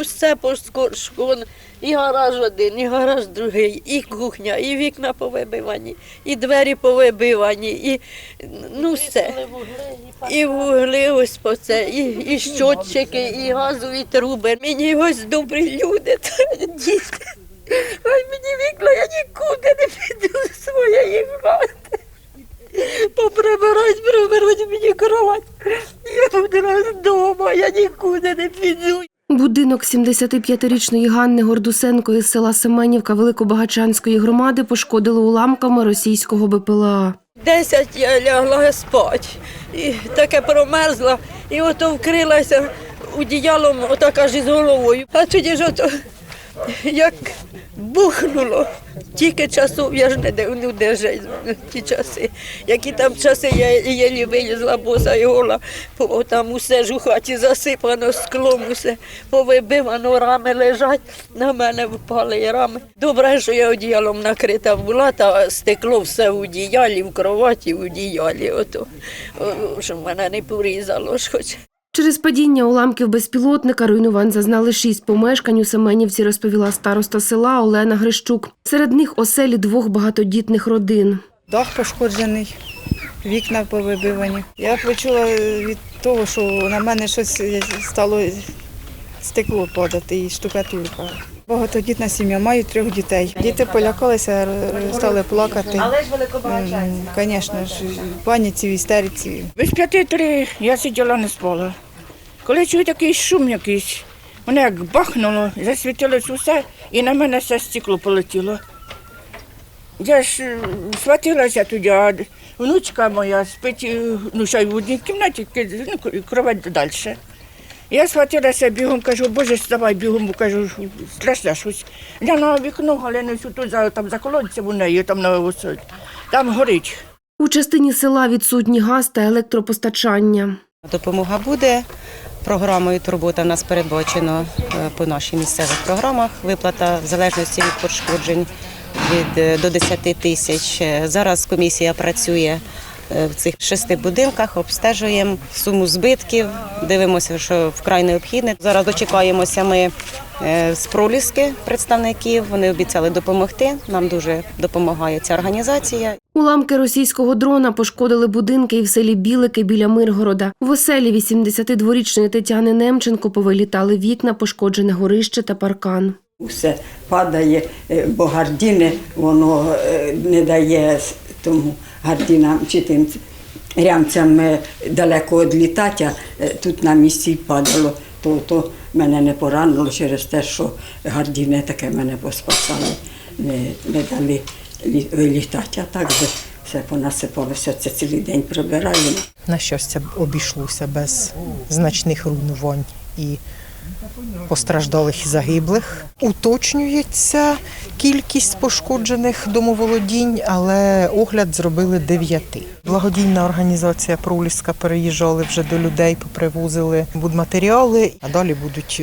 Усе поскоршкон. І гараж один, і гараж другий, і кухня, і вікна повибивані, і двері повибивані, і ну все. І вугли ось по це, і, і щотчики, і газові труби. Мені ось добрі люди, діти. Ой, мені вікна, я нікуди не піду з своєї хати. Поприбирать, прибирать мені кровать. Я буду вдома, я нікуди не піду. Будинок 75-річної Ганни Гордусенко із села Семенівка Великобагачанської громади пошкодило уламками російського БПЛА. Десять я лягла спать. І таке промерзла, і ото вкрилася одіялом, отака ж із головою. А тоді ж ото як бухнуло. Тільки часов я ж не де- не держать ті часи. Які там часи я єлі вилізла, боса і гола, там усе ж у хаті засипано склом, усе повибивано, рами лежать, на мене впали рами. Добре, що я одіялом накрита була, та стекло все в одіялі, в кроваті, в одіялі. Ото, що мене не порізало ж хоч. Через падіння уламків безпілотника руйнувань зазнали шість помешкань у Семенівці, розповіла староста села Олена Грищук. Серед них оселі двох багатодітних родин. Дах пошкоджений, вікна повибивані. Я почула від того, що на мене щось стало стекло падати і штукатурка. Багатодітна сім'я, маю трьох дітей. Діти полякалися, стали плакати. Але ж Звісно ж, паніці, в істериці. Без п'яти три я сиділа не спала. Коли чую такий шум якийсь, мене як бахнуло, засвітилось усе, і на мене все стекло полетіло. Я ж е, схватилася туди, а внучка моя спить е, ну, ще й в одній кімнаті, ну, кровать далі. Я схватилася бігом, кажу, боже, вставай бігом, кажу, страшне щось. Я на вікно, але не тут за, там за колодцем у неї, там на ось, там горить. У частині села відсутні газ та електропостачання. Допомога буде. Програмою турбота в нас передбачено е, по наших місцевих програмах. Виплата в залежності від пошкоджень від е, до 10 тисяч. Зараз комісія працює в цих шести будинках, обстежуємо суму збитків, дивимося, що вкрай необхідне. Зараз дочекаємося ми е, з проліски представників. Вони обіцяли допомогти. Нам дуже допомагає ця організація. Уламки російського дрона пошкодили будинки і в селі Білики біля Миргорода. В оселі 82-річної Тетяни Немченко повилітали вікна, пошкоджене горище та паркан. Усе падає, е, бо гардіни воно е, не дає тому гардінам чи тим рямцям е, далеко відлітати, а е, тут на місці падало. То, то мене не поранило через те, що гардіни таке мене поспасали, не, не дали лі- вилітати. А так же все понасипалося, це цілий день прибираємо. На щастя, обійшлося без значних руйнувань і постраждалих і загиблих. Уточнюється кількість пошкоджених домоволодінь, але огляд зробили дев'яти. Благодійна організація Проліска переїжджали вже до людей, попривозили будматеріали, а далі будуть.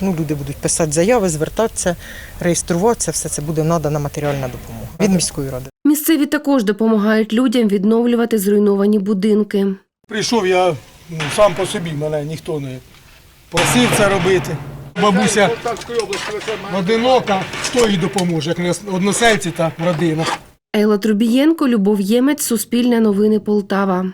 Ну, люди будуть писати заяви, звертатися, реєструватися. Все це буде надана матеріальна допомога від міської ради. Місцеві також допомагають людям відновлювати зруйновані будинки. Прийшов я ну, сам по собі, мене ніхто не просив це робити. Бабуся одинока, хто їй допоможе, як не односельці та родина. Ейла Трубієнко, Любов Ємець, Суспільне новини Полтава.